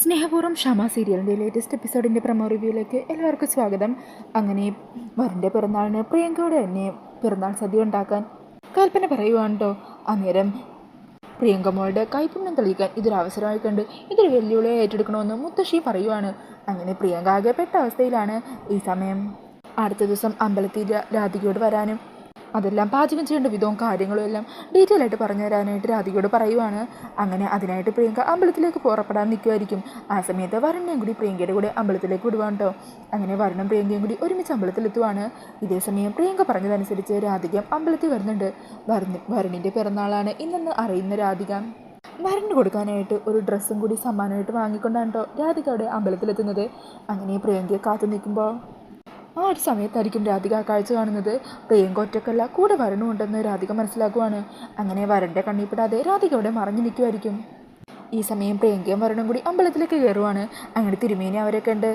സ്നേഹപൂർവം ക്ഷമ സീരിയലിന്റെ ലേറ്റസ്റ്റ് എപ്പിസോഡിന്റെ പ്രമോ റിവ്യൂയിലേക്ക് എല്ലാവർക്കും സ്വാഗതം. അങ്ങനെ വരന്റെ പിറന്നാളിന് പ്രിയങ്കയോട് തന്നെ പിറന്നാൾ സദ്യ ഉണ്ടാക്കാൻ കൽപ്പന പറയുവാണ് കേട്ടോ അന്നേരം പ്രിയങ്ക മോളുടെ കൈപുണ്യം തെളിയിക്കാൻ ഇതൊരു അവസരമായി കണ്ട് ഇതൊരു വെല്ലുവിളിയെ ഏറ്റെടുക്കണമെന്ന് മുത്തശ്ശി പറയുവാണ്. അങ്ങനെ പ്രിയങ്ക ആകെ പെട്ട അവസ്ഥയിലാണ്. ഈ സമയം അടുത്ത ദിവസം അമ്പലത്തിൽ രാധികയോട് വരാനും അതെല്ലാം പാചകം ചെയ്യേണ്ട വിധവും കാര്യങ്ങളും എല്ലാം ഡീറ്റെയിൽ ആയിട്ട് പറഞ്ഞു തരാനായിട്ട് രാധികയോട് പറയുവാണ്. അങ്ങനെ അതിനായിട്ട് പ്രിയങ്ക അമ്പലത്തിലേക്ക് പുറപ്പെടാൻ നിൽക്കുമായിരിക്കും ആ സമയത്ത് വരണിനെയും കൂടി പ്രിയങ്കയുടെ കൂടെ അമ്പലത്തിലേക്ക് വിടുവാണ് കേട്ടോ അങ്ങനെ വരണം പ്രിയങ്കയും കൂടി ഒരുമിച്ച് അമ്പലത്തിലെത്തുവാണ്. ഇതേ സമയം പ്രിയങ്ക പറഞ്ഞതനുസരിച്ച് രാധിക അമ്പലത്തിൽ വരുന്നുണ്ട്. വരണ് വരണിന്റെ പിറന്നാളാണ് ഇന്നെന്ന് അറിയുന്ന രാധിക. വരന് കൊടുക്കാനായിട്ട് ഒരു ഡ്രസ്സും കൂടി സമ്മാനമായിട്ട് വാങ്ങിക്കൊണ്ടാണ് കേട്ടോ രാധിക അവിടെ അമ്പലത്തിലെത്തുന്നത്. അങ്ങനെ പ്രിയങ്കയെ കാത്തു നിൽക്കുമ്പോൾ ആ ഒരു സമയത്തായിരിക്കും രാധിക കാഴ്ച കാണുന്നത്. പ്രിയങ്ക കൂടെ വരണമുണ്ടെന്ന് രാധിക മനസ്സിലാക്കുവാണ്. അങ്ങനെ വരന്റെ കണ്ണിപ്പെടാതെ രാധിക അവിടെ മറഞ്ഞു നിൽക്കുമായിരിക്കും ഈ സമയം പ്രിയങ്കയും വരണം കൂടി അമ്പലത്തിലേക്ക് കയറുവാണ്. അങ്ങനെ തിരുമേനി അവരെ കണ്ട്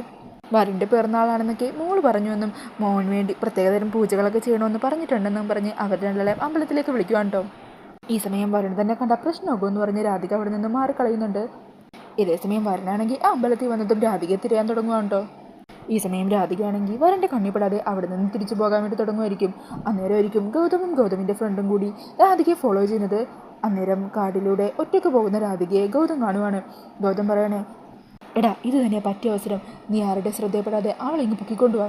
വരന്റെ പിറന്നാളാണെന്നൊക്കെ മോൾ പറഞ്ഞുവെന്നും മോന് വേണ്ടി പ്രത്യേകതരം പൂജകളൊക്കെ ചെയ്യണമെന്ന് പറഞ്ഞിട്ടുണ്ടെന്നും പറഞ്ഞ് അവരുടെ എല്ലാം അമ്പലത്തിലേക്ക് വിളിക്കുവാണ് കേട്ടോ ഈ സമയം വരുൺ തന്നെ കണ്ട പ്രശ്നമാകുമെന്ന് പറഞ്ഞ് രാധിക അവിടെ നിന്ന് മാറിക്കളയുന്നുണ്ട്. ഇതേ സമയം വരനാണെങ്കിൽ ആ അമ്പലത്തിൽ വന്നതും രാധികയെ തിരയാൻ തുടങ്ങുവാണ് കേട്ടോ ഈ സമയം രാധികയാണെങ്കിൽ വരന്റെ കണ്ണിപ്പെടാതെ അവിടെ നിന്ന് തിരിച്ചു പോകാൻ വേണ്ടി തുടങ്ങുമായിരിക്കും. അന്നേരമായിരിക്കും ഗൗതമും ഗൗതമിന്റെ ഫ്രണ്ടും കൂടി രാധികയെ ഫോളോ ചെയ്യുന്നത്. അന്നേരം കാടിലൂടെ ഒറ്റയ്ക്ക് പോകുന്ന രാധികയെ ഗൗതം കാണുവാണ്. ഗൗതം പറയണേ എടാ ഇത് തന്നെ പറ്റിയ അവസരം. നീ ആരുടെ ശ്രദ്ധയപ്പെടാതെ അവളെ ഇങ്ങ് പൊക്കിക്കൊണ്ടുവാ.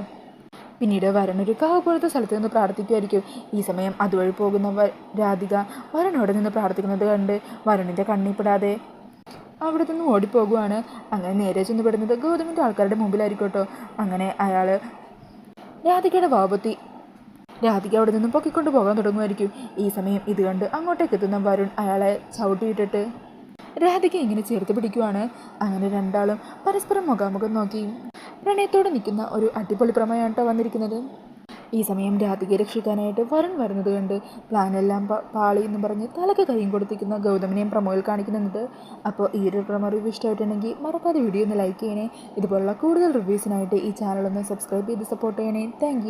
പിന്നീട് ഒരു കാവ് പോലത്തെ സ്ഥലത്ത് നിന്ന് പ്രാർത്ഥിക്കുമായിരിക്കും ഈ സമയം അതുവഴി പോകുന്ന രാധിക വരനോട് നിന്ന് പ്രാർത്ഥിക്കുന്നത് കണ്ട് വരണിന്റെ കണ്ണിപ്പെടാതെ അവിടെ നിന്ന് ഓടിപ്പോകുവാണ്. അങ്ങനെ നേരെ ചെന്ന് പെടുന്നത് ഗൗതമിന്റെ ആൾക്കാരുടെ മുമ്പിലായിരിക്കോട്ടോ. അങ്ങനെ അയാൾ രാധികയുടെ വാപത്തി രാധിക അവിടെ നിന്നും പൊക്കിക്കൊണ്ട് പോകാൻ തുടങ്ങുമായിരിക്കും. ഈ സമയം ഇത് കണ്ട് അങ്ങോട്ടേക്ക് എത്തുന്ന വരുൺ അയാളെ ചവിട്ടിയിട്ടിട്ട് രാധിക ഇങ്ങനെ ചേർത്ത് പിടിക്കുവാണ്. അങ്ങനെ രണ്ടാളും പരസ്പരം മുഖാമുഖം നോക്കി. പ്രണയത്തോടെ നിൽക്കുന്ന ഒരു അടിപൊളി പ്രമേയാണ് കേട്ടോ വന്നിരിക്കുന്നത്. ഈ സമയം രാധികയെ രക്ഷിക്കാനായിട്ട് വരുൺ വരുന്നത് കണ്ട് പ്ലാനെല്ലാം പാളി എന്ന് പറഞ്ഞ് തലക്ക് കൈയും കൊടുത്തിരിക്കുന്ന ഗൗതമിനെയും പ്രമോയിൽ കാണിക്കുന്നുണ്ട്. അപ്പോൾ ഈ ഒരു പ്രമോ റിവ്യൂ ഇഷ്ടമായിട്ടുണ്ടെങ്കിൽ മറക്കാതെ വീഡിയോ ഒന്ന് ലൈക്ക് ചെയ്യണേ. ഇതുപോലുള്ള കൂടുതൽ റിവ്യൂസിനായിട്ട് ഈ ചാനലൊന്ന് സബ്സ്ക്രൈബ് ചെയ്ത് സപ്പോർട്ട് ചെയ്യണേ. താങ്ക്